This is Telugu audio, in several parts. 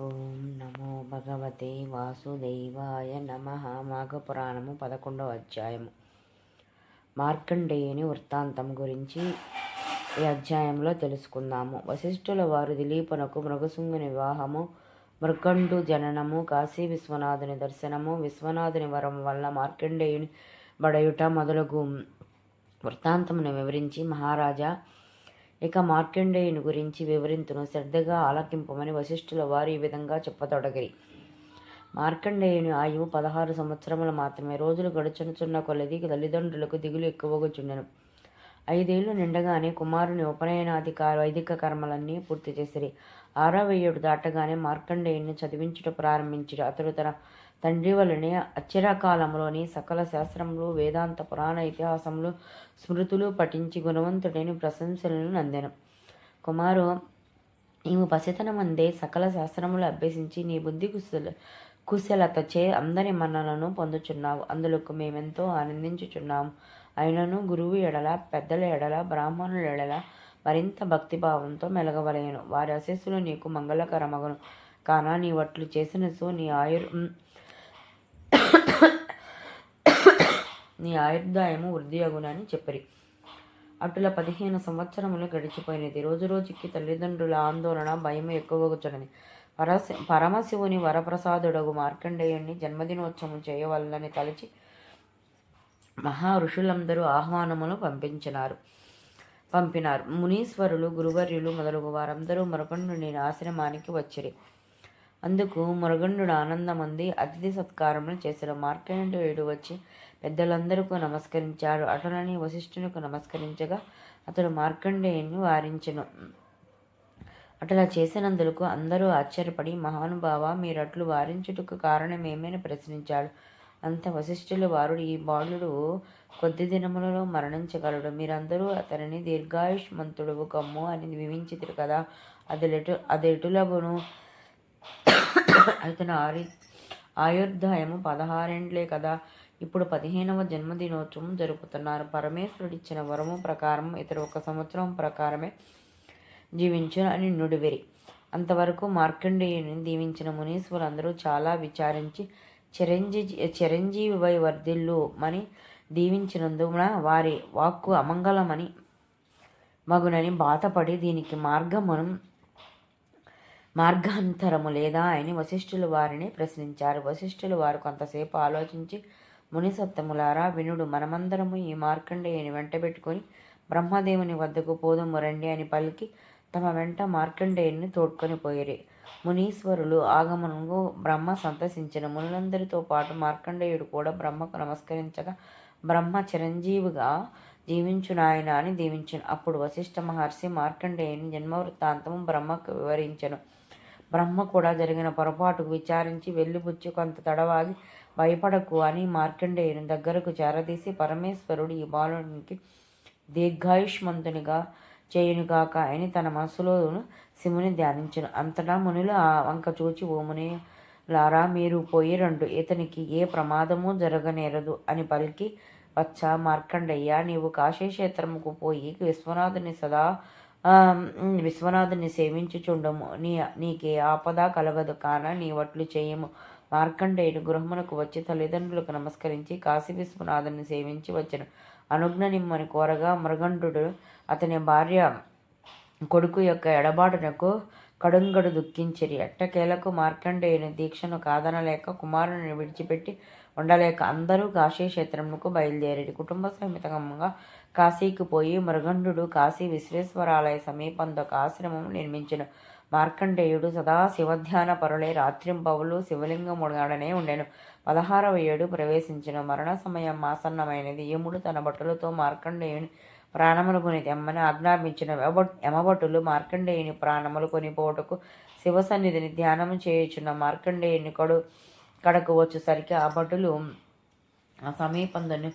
ఓం నమో భగవతే వాసుదేవాయ నమ. మాఘపురాణము పదకొండవ అధ్యాయము. మార్కండేయుని వృత్తాంతం గురించి ఈ అధ్యాయంలో తెలుసుకుందాము. వశిష్ఠుల వారు దిలీపునకు మృగశృంగుని వివాహము మృగండు జననము కాశీ విశ్వనాథుని దర్శనము విశ్వనాథుని వరం వల్ల మార్కండేయుని బడయుట మొదలగు వృత్తాంతమును వివరించి మహారాజా ఇక మార్కండేయుని గురించి వివరింతును. శ్రద్ధగా ఆలకింపమని వశిష్ఠుల వారు ఈ విధంగా చెప్పతొడగిరి మార్కండేయుని ఆయువు పదహారు సంవత్సరములు మాత్రమే. రోజులు గడుచునుచున్న కొలది తల్లిదండ్రులకు దిగులు ఎక్కువగుచుండెను. ఐదేళ్ళు నిండగానే కుమారుని ఉపనయనాధికార వైదిక కర్మలన్నీ పూర్తి చేసిరి. ఆరవ ఏడు దాటగానే మార్కండేయుని చదివించుట ప్రారంభించి అతడు తన తండ్రి వలనే అచ్చిరకాలంలోని సకల శాస్త్రములు వేదాంత పురాణ ఇతిహాసములు స్మృతులు పఠించి గుణవంతుడైన ప్రశంసలను నందెను. కుమారు నీవు పసితనమందే సకల శాస్త్రములు అభ్యసించి నీ బుద్ధి కుశల కుశలతచే అందరి మన్నలను పొందుచున్నావు. అందులో మేమెంతో ఆనందించుచున్నాము. అయినను గురువు ఎడల పెద్దల ఎడల బ్రాహ్మణుల ఎడల మరింత భక్తిభావంతో మెలగవలేను. వారి అశస్సులు నీకు మంగళకరమగను. కాన నీ వట్లు చేసిన సో నీ ఆయుర్ నీ ఆయుర్దాయము వృద్ధియగునని చెప్పరి. చెప్పిరి అటుల పదిహేను సంవత్సరములు గడిచిపోయినది. రోజు రోజుకి తల్లిదండ్రుల ఆందోళన భయం ఎక్కువగుచున్నది. పరశి పరమశివుని వరప్రసాదుడగు మార్కండేయుణ్ణి జన్మదినోత్సవం చేయవలనని తలచి మహా ఋషులందరూ ఆహ్వానములు పంపించినారు. పంపినారు. మునీశ్వరులు గురువర్యులు మొదలగు వారందరూ మరకండుని ఆశ్రమానికి వచ్చిరి. అందుకు మురగండు ఆనందమంది అతిథి సత్కారములు చేసిన. మార్కండేయుడు వచ్చి పెద్దలందరికీ నమస్కరించాడు అటులని వశిష్ఠునికి నమస్కరించగా అతడు మార్కండేయుని వారించను. అట్లా చేసినందుకు అందరూ ఆశ్చర్యపడి మహానుభావ మీరట్లు వారించుటకు కారణమేమని ప్రశ్నించాడు. అంత వశిష్ఠులు వారుడు ఈ బాలుడు కొద్ది దినములలో మరణించగలడు. మీరందరూ అతనిని దీర్ఘాయుష్మంతుడు కమ్ము అని వివించితురు కదా. అదిలెటు అదెటులగును అతను ఆరి ఆయుర్దాయము పదహారేండ్లే కదా. ఇప్పుడు పదిహేనవ జన్మదినోత్సవం జరుపుతున్నారు. పరమేశ్వరుడిచ్చిన వరము ప్రకారం ఇతడు ఒక సంవత్సరం ప్రకారమే జీవించును అని నుడివిరి. అంతవరకు మార్కండేయుని దీవించిన మునీశ్వరులందరూ చాలా విచారించి చిరంజీ చిరంజీవివై వర్ధిల్లు అని దీవించినందున వారి వాక్కు అమంగళమని మగునని బాధపడి దీనికి మార్గమును మార్గాంతరము లేదా అని వశిష్ఠులు వారిని ప్రశ్నించారు. వశిష్ఠులు వారు కొంతసేపు ఆలోచించి మునిసత్తములారా వినుడు మనమందరము ఈ మార్కండేయుని వెంటబెట్టుకొని బ్రహ్మదేవుని వద్దకు పోదము రండి అని పలికి తమ వెంట మార్కండేయుని తోడ్కొని పోయిరి. మునీశ్వరులు ఆగమనము బ్రహ్మ సంతసించిన మునులందరితో పాటు మార్కండేయుడు కూడా బ్రహ్మకు నమస్కరించగా బ్రహ్మ చిరంజీవిగా జీవించునాయన అని దీవించను. అప్పుడు వశిష్ఠ మహర్షి మార్కండేయుని జన్మవృత్తాంతము బ్రహ్మకు వివరించను. బ్రహ్మ కూడా జరిగిన పొరపాటుకు విచారించి వెళ్ళిపుచ్చి కొంత తడవాగి భయపడకు అని మార్కండేయుని దగ్గరకు చేరదీసి పరమేశ్వరుడు ఈ బాలునికి దీర్ఘాయుష్మంతునిగా చేయునుగాక అని తన మనసులో శివుని ధ్యానించను. అంతటా మునులు ఆ వంక చూచి ఓముని లారా మీరు పోయి రండు. ఇతనికి ఏ ప్రమాదము జరగనేరదు అని పలికి వచ్చా మార్కండయ్య నీవు కాశీక్షేత్రముకు పోయి విశ్వనాథుని సదా విశ్వనాథుని సేవించుచుండము. నీ నీకే ఆపద కలగదు కాన నీ వట్లు చేయము. మార్కండేయుడు గృహమునకు వచ్చి తల్లిదండ్రులకు నమస్కరించి కాశీ విశ్వనాథుని సేవించి వచ్చను. అనుజ్ఞ నిమ్మని కోరగా మృగండు అతని భార్య కొడుకు యొక్క ఎడబాటునకు కడుంగడు దుఃఖించిరి. ఎట్టకేలకు మార్కండేయుని దీక్షను కాదనలేక కుమారుని విడిచిపెట్టి ఉండలేక అందరూ కాశీ క్షేత్రముకు బయలుదేరి కుటుంబ సమేతంగా కాశీకి పోయి మృగండు కాశీ విశ్వేశ్వరాలయ సమీపంలో ఒక ఆశ్రమం నిర్మించిన. మార్కండేయుడు సదా శివధ్యాన పరులే రాత్రింపవులు శివలింగముడనే ఉండెను. పదహారవ ఏడు ప్రవేశించిన. మరణ సమయం ఆసన్నమైనది. యముడు తన బట్టలతో మార్కండేయుని ప్రాణములు కొని తెమ్మని ఆజ్ఞాపించిన యమభటులు మార్కండేయుని ప్రాణములు కొనిపోటుకు శివసన్నిధిని ధ్యానము చేయుచున్న మార్కండేయుని కడు కడకు వచ్చేసరికి ఆ భటులు ఆ సమీపందుని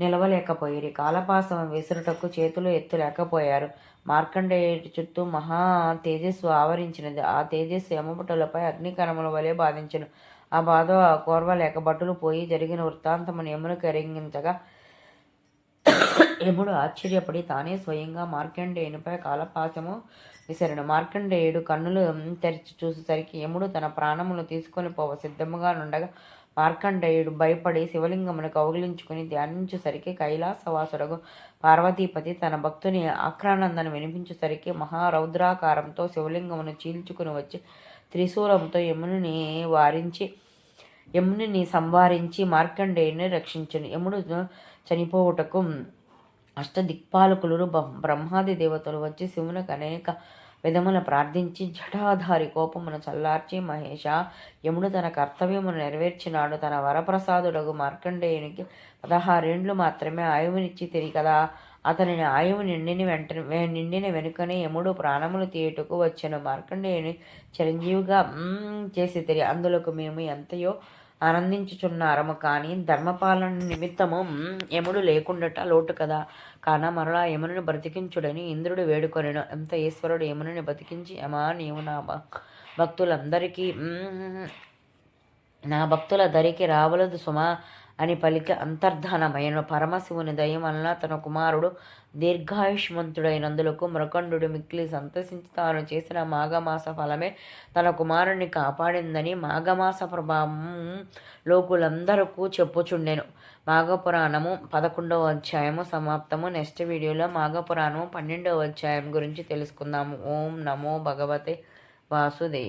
నిలవలేకపోయిరి. కాలపాసం విసురుటకు చేతులు ఎత్తులేకపోయారు. మార్కండేయుడి చుట్టూ మహా తేజస్సు ఆవరించినది. ఆ తేజస్సు యమభటులపై అగ్నికరముల వలె బాధించను. ఆ బాధ కోర్వలేక భటులు పోయి జరిగిన వృత్తాంతమును యమును కరింగించగా యముడు ఆశ్చర్యపడి తానే స్వయంగా మార్కండేయునిపై కాలపాశము విసరను మార్కండేయుడు కన్నులు తెరిచి చూసేసరికి యముడు తన ప్రాణములు తీసుకొని పోవ సిద్ధముగా నుండగా మార్కండేయుడు భయపడి శివలింగమును కౌగిలించుకుని ధ్యానించేసరికి కైలాసవాసుడగు పార్వతీపతి తన భక్తుని ఆక్రానందను వినిపించేసరికి మహారౌద్రాకారంతో శివలింగమును చీల్చుకుని వచ్చి త్రిశూలంతో యముని వారించి యముని సంవారించి మార్కండేయుని రక్షించను. యముడు చనిపోవుటకు అష్టదిక్పాలకులు బ్రహ్మాది దేవతలు వచ్చి శివునికి అనేక విధమున ప్రార్థించి జటాధారి కోపమును చల్లార్చి మహేష యముడు తన కర్తవ్యమును నెరవేర్చినాడు. తన వరప్రసాదుడగు మార్కండేయునికి పదహారేండ్లు మాత్రమే ఆయువునిచ్చి తిరిగి కదా అతనిని ఆయువు నిండిని వెంట నిండిన వెనుకనే యముడు ప్రాణములు తీయుటకు వచ్చాను. మార్కండేయుని చిరంజీవిగా చేసి తిరిగి అందులోకి మేము ఎంతయో ఆనందించుచున్నారము కానీ ధర్మపాలన నిమిత్తము యముడు లేకుండట లోటు కదా. కాన మరలా యముని బ్రతికించుడని ఇంద్రుడు వేడుకొనెను. ఎంత ఈశ్వరుడు యముని బతికించి యమా నీవు నా భక్తులందరికీ నా భక్తుల ధరికి రావలదు సుమా. అని పలికి అంతర్ధానమైన పరమశివుని దయ వలన తన కుమారుడు దీర్ఘాయుష్మంతుడైనందులకు మృకండు మిక్కిలి సంతసించి తాను చేసిన మాఘమాస ఫలమే తన కుమారుణ్ణి కాపాడిందని మాఘమాస ప్రభావం లోకులందరకు చెప్పుచుండెను. మాఘపురాణము పదకొండవ అధ్యాయము సమాప్తము. నెక్స్ట్ వీడియోలో మాఘపురాణము పన్నెండవ అధ్యాయం గురించి తెలుసుకుందాము. ఓం నమో భగవతే వాసుదేవి.